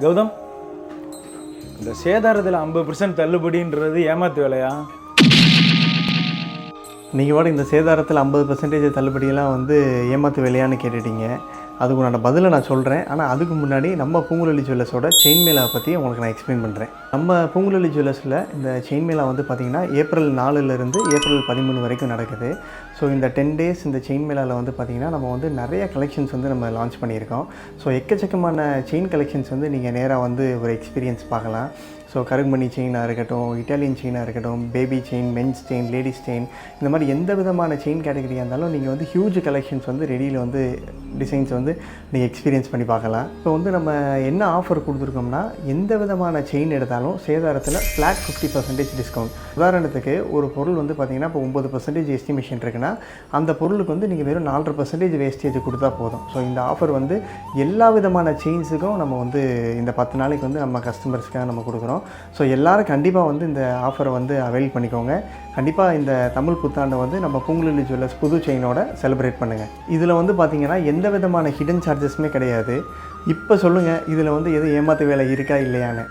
கௌதம் இந்த சேதாரத்தில் ஐம்பது பர்சன்ட் தள்ளுபடின்றது ஏமாத்து வேலையா? நீங்கள் கூட இந்த சேதாரத்தில் ஐம்பது பர்சன்டேஜ் தள்ளுபடியெல்லாம் வந்து ஏமாத்து வேலையான்னு கேட்டுட்டீங்க. அதுக்கு பதிலை நான் சொல்கிறேன் ஆனால் அதுக்கு முன்னாடி நம்ம பூங்குழலி ஜுவல்லர்ஸோட செயின் மேலா பற்றி உங்களுக்கு நான் எக்ஸ்பிளைன் பண்ணுறேன் நம்ம பூங்குழலி ஜுவல்லர்ஸில் இந்த செயின் மேலா வந்து பார்த்திங்கன்னா ஏப்ரல் நாலுலேருந்து ஏப்ரல் பதிமூணு வரைக்கும் நடக்குது. ஸோ இந்த டென் டேஸ் இந்த செயின் மேலாவில் வந்து பார்த்திங்கன்னா நம்ம வந்து நிறைய கலெக்ஷன்ஸ் வந்து நம்ம லான்ச் பண்ணியிருக்கோம். ஸோ எக்கச்சக்கமான செயின் கலெக்ஷன்ஸ் வந்து நீங்கள் நேராக வந்து ஒரு எக்ஸ்பீரியன்ஸ் பார்க்கலாம். ஸோ கருகுமணி செயினாக இருக்கட்டும் இட்டாலியன் செயினாக இருக்கட்டும் baby chain men's chain ladies chain இந்த மாதிரி எந்த விதமான செயின் கேட்டகரியாக இருந்தாலும் நீங்கள் வந்து ஹியூஜ் கலெக்ஷன்ஸ் வந்து ரெடியில் வந்து டிசைன்ஸ் வந்து நீங்கள் எக்ஸ்பீரியன்ஸ் பண்ணி பார்க்கலாம். இப்போ வந்து நம்ம என்ன ஆஃபர் கொடுத்துருக்கோம்னா எந்த விதமான செயின் எடுத்தாலும் சேதாரத்தில் ஃப்ளாட் ஃபிஃப்டி பர்சன்டேஜ் டிஸ்கவுண்ட் உதாரணத்துக்கு ஒரு பொருள் வந்து பார்த்தீங்கன்னா இப்போ ஒம்பது பர்சன்டேஜ் எஸ்டிமேஷன் இருக்குன்னா அந்த பொருளுக்கு வந்து நீங்கள் வெறும் நாலரை பர்சன்டேஜ் வேஸ்டேஜ் கொடுத்தா போதும். ஸோ இந்த ஆஃபர் வந்து எல்லா விதமான செயின்ஸுக்கும் நம்ம வந்து இந்த பத்து நாளைக்கு வந்து நம்ம கஸ்டமர்ஸ்க்காக நம்ம கொடுக்குறோம். ஸோ எல்லோரும் கண்டிப்பாக வந்து இந்த ஆஃபரை வந்து அவைல் பண்ணிக்கோங்க. கண்டிப்பாக இந்த தமிழ் புத்தாண்டை வந்து நம்ம பூங்குழலி ஜுவல்லர்ஸ் புது செயினோட செலிப்ரேட் பண்ணுங்கள் இதில் வந்து பார்த்தீங்கன்னா எந்த விதமான ஹிடன் சார்ஜஸுமே கிடையாது. இப்போ சொல்லுங்கள் இதில் வந்து எதுவும் ஏமாத்து வேலை இருக்கா இல்லையான்னு.